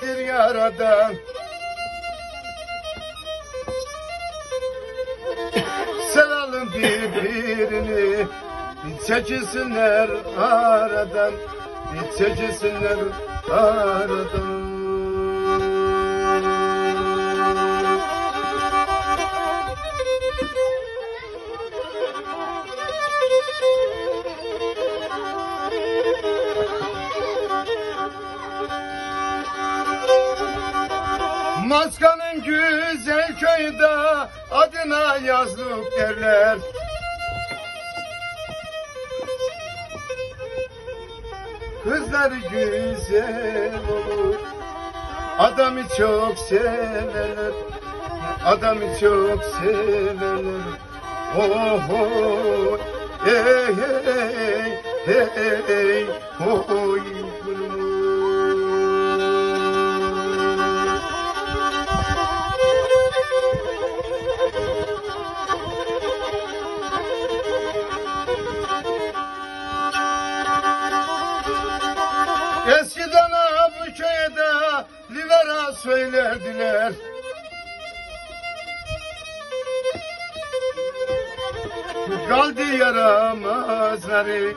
geçmiştir yaradan Selalım birbirini Çekilsinler aradan Çekilsinler aradan Maskanın güzel köyde adına yazlık derler. Kızlar güzel olur, adamı çok severler, adamı çok severler. Oh oh, hey hey hey hey, oh oh, livera söylerdiler. Kaldı yaramazları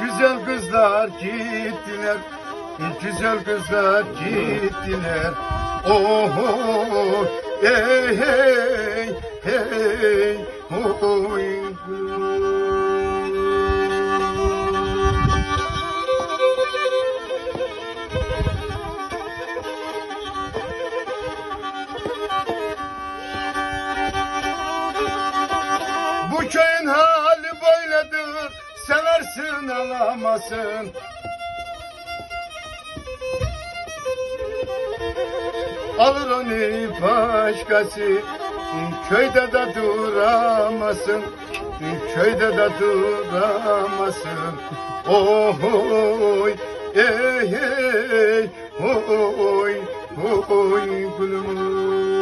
Güzel kızlar gittiler. Güzel kızlar gittiler. Oh oh hey hey hey. Oh, oh. Köyün hali böyledir Seversin alamazsın Alır onu başkası Köyde de duramazsın Köyde de duramazsın Oh oy Ey ey Oy Oy Gülüm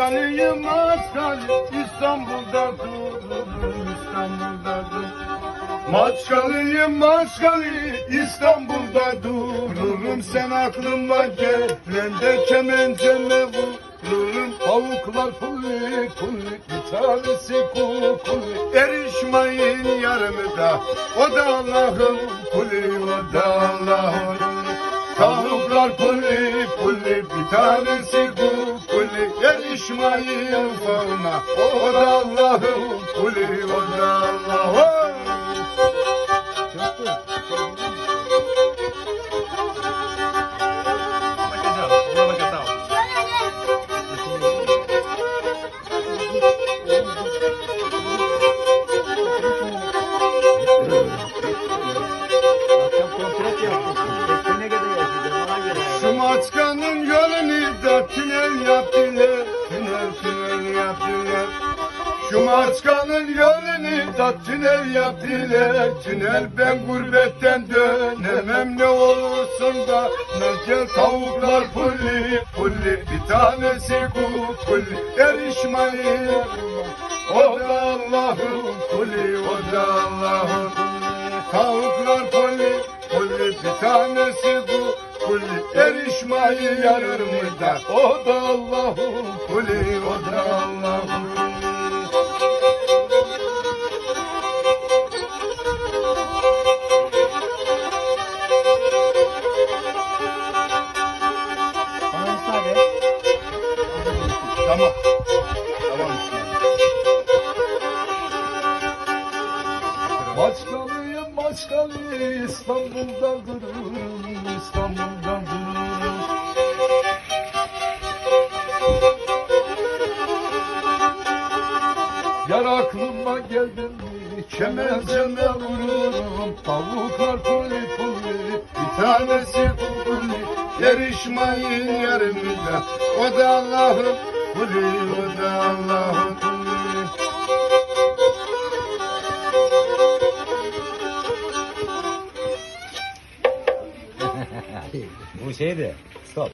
Maskalıyım maskal İstanbul'da dururum İstanbul'da dururum Maçkalıyım maçkalı İstanbul'da dururum Sen aklıma gelende kemenceme vururum. Tavuklar pulli pulli bir tanesi kukuli. Erişmeyin yarımda o da Allah'ın kuli o da Allah'ın. Tavuklar pulli pulli bir tanesi Erişmeyin falına o da Allah'ın kuli o da Allah'ın yaptılar, tünel tünel yaptılar. Tünel ben gurbetten dönemem. Ne olursun da Merkel tavuklar pulli pulli. Bir tanesi kulli erişmeyi O da Allah'ın kulli o da Allah'ın Tavuklar pulli pulli. Bir tanesi bu kulli erişmeyi yarır mı da O da Allah'ın kulli o da Allah'ın Maçkalıyım maçkalı İstanbul'dan dururum İstanbul'dan dururum Yar aklıma geldin mi? Kemenceme vururum. Tavuklar puli puli Bir tanesi kulli yarışmayı yarımda O da Allah'ın kulü o da Allah'ın Bu şeydi.